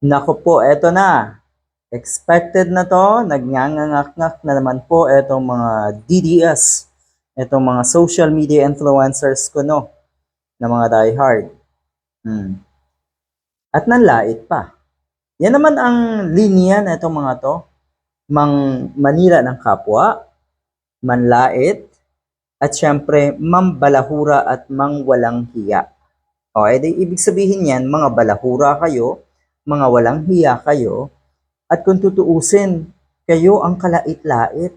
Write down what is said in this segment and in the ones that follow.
Nako po, eto na. Expected na to, nagyangangak-ngak na naman po etong mga DDS, etong mga social media influencers ko no, na mga diehard. Hmm. At nanlait pa. Yan naman ang linya na itong mga to. Mang manira ng kapwa, manlait, at syempre, mambalahura at mangwalang hiya. O, edi ibig sabihin yan, mga balahura kayo, mga walang hiya kayo, at kung tutuusin, kayo ang kalait-lait.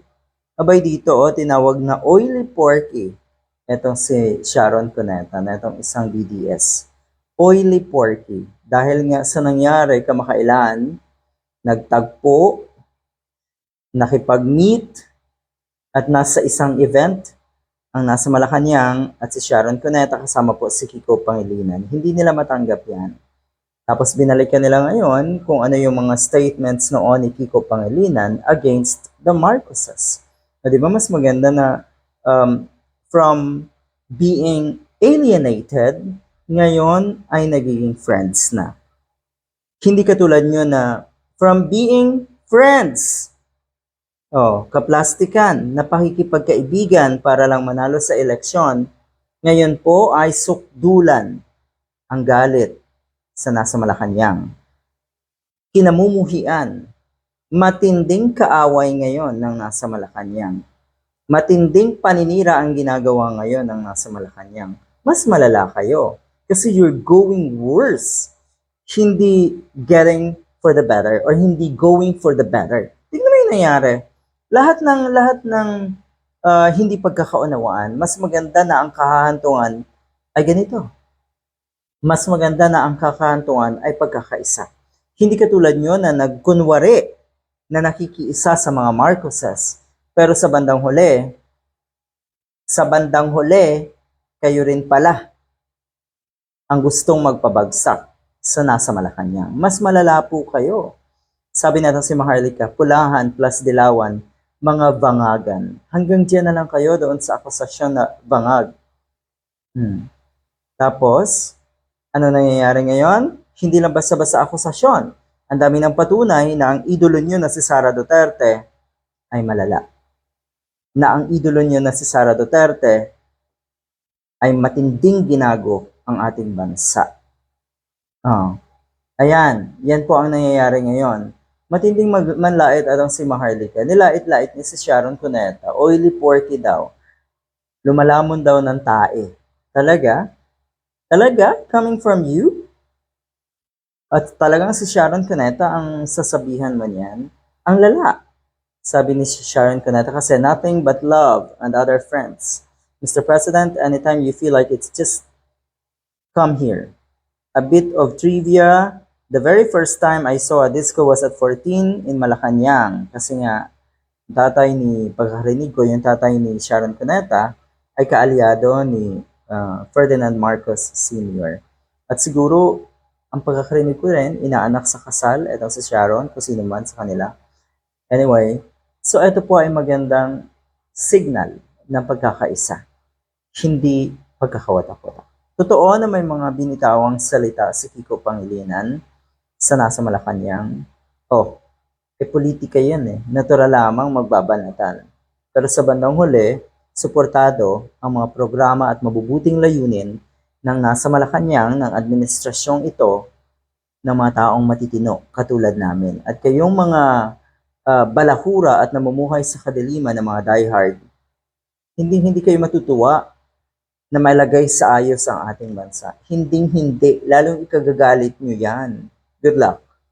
Abay dito, oh, tinawag na oily porky. Etong si Sharon Cuneta, na itong isang DDS. Oily porky. Dahil nga sa nangyari kamakailan, nagtagpo, nakipag-meet, at nasa isang event, ang nasa Malacanang at si Sharon Cuneta kasama po si Kiko Pangilinan. Hindi nila matanggap yan. Tapos binalikan nila ngayon kung ano yung mga statements noon ni Kiko Pangilinan against the Marcoses. O, di ba mas maganda na um, from being alienated, ngayon ay nagiging friends na. Hindi katulad nyo na from being friends, oh, kaplastikan, na pakikipagkaibigan para lang manalo sa eleksyon, ngayon po ay sukdulan ang galit sa nasa Malacanang. Kinamumuhian, matinding kaaway ngayon ng nasa Malacanang. Matinding paninira ang ginagawa ngayon ng nasa Malacanang. Mas malala kayo kasi you're going worse. Hindi getting for the better or hindi going for the better. Tingnan mo yung nangyari. Lahat ng lahat ng ah, hindi pagkakaunawaan, mas maganda na ang kahahantungan ay ganito mas maganda na ang kakahantungan ay pagkakaisa. Hindi katulad nyo na nagkunwari na nakikiisa sa mga Marcoses. Pero sa bandang huli, sa bandang huli, kayo rin pala ang gustong magpabagsak sa nasa Malacanang. Mas malala po kayo. Sabi natin si Maharlika, pulahan plus dilawan, mga bangagan. Hanggang dyan na lang kayo doon sa akusasyon na bangag. Hmm. Tapos, ano nangyayari ngayon? Hindi lang basta-basta akusasyon. Ang dami ng patunay na ang idolo nyo na si Sara Duterte ay malala. Na ang idolo nyo na si Sara Duterte ay matinding ginago ang ating bansa. Oh. Ayan, yan po ang nangyayari ngayon. Matinding mag- manlait atong si Maharlika. Nilait-lait ni si Sharon Cuneta. Oily porky daw. Lumalamon daw ng tae. Talaga? Talaga? Coming from you? At talagang si Sharon Cuneta ang sasabihan mo niyan? Ang lala. Sabi ni Sharon Cuneta kasi nothing but love and other friends. Mr. President, anytime you feel like it's just come here. A bit of trivia. The very first time I saw a disco was at 14 in Malacanang. Kasi nga, tatay ni, pagkarinig ko, yung tatay ni Sharon Cuneta ay kaalyado ni uh, Ferdinand Marcos Sr. At siguro, ang pagkakarinig ko rin, inaanak sa kasal, itong si Sharon, kung sino man sa kanila. Anyway, so ito po ay magandang signal ng pagkakaisa, hindi pagkakawatak-watak. Totoo na may mga binitawang salita si Kiko Pangilinan sa nasa Malacanang. Oh, eh politika yan eh. Natural lamang magbabanatan. Pero sa bandang huli, suportado ang mga programa at mabubuting layunin ng nasa Malacanang ng administrasyong ito ng mga taong matitino katulad namin. At kayong mga ah, balahura at namumuhay sa kadiliman ng mga diehard, hindi hindi kayo matutuwa na malagay sa ayos ang ating bansa. Hinding hindi, lalong ikagagalit nyo yan. Good luck.